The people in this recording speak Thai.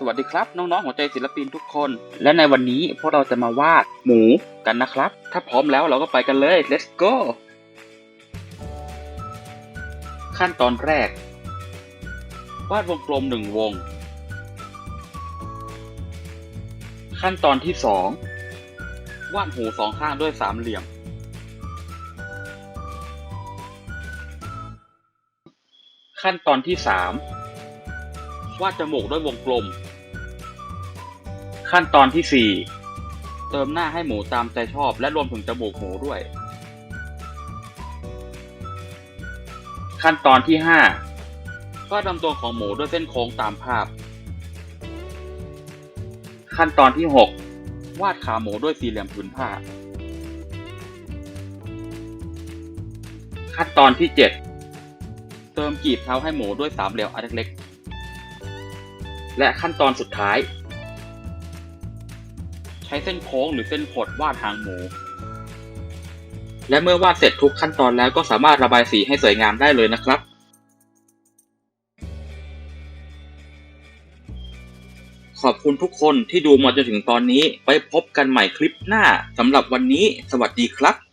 สวัสดีครับ น้องๆหัวใจศิลปินทุกคน และในวันนี้พวกเราจะมาวาดหมูกันนะครับ ถ้าพร้อมแล้วเราก็ไปกันเลย let's go ขั้นตอนแรก วาดวงกลมหนึ่งวง ขั้นตอนที่สองวาดหูสองข้างด้วยสามเหลี่ยม ขั้นตอนที่สาม วาดจมูกด้วยวงกลม ขั้นตอนที่สี่เติมหน้าให้หมูตามใจชอบ และรวมถึงจมูกหมูด้วย ขั้นตอนที่ห้าวาดลำตัวของหมูด้วยเส้นโค้งตามภาพ ขั้นตอนที่หกวาดขาหมูด้วยสี่เหลี่ยมผืนผ้า ขั้นตอนที่เจ็ดเติมกีบเท้าให้หมูด้วยสามเหลี่ยมอันเล็กๆ และขั้นตอนสุดท้าย ใช้เส้นโค้งหรือเส้นขดวาดหางหมู และเมื่อวาดเสร็จทุกขั้นตอนแล้วก็สามารถระบายสีให้สวยงามได้เลยนะครับขอบคุณทุกคนที่ดูมาจนถึงตอนนี้ ไปพบกันใหม่คลิปหน้าสำหรับวันนี้ สวัสดีครับ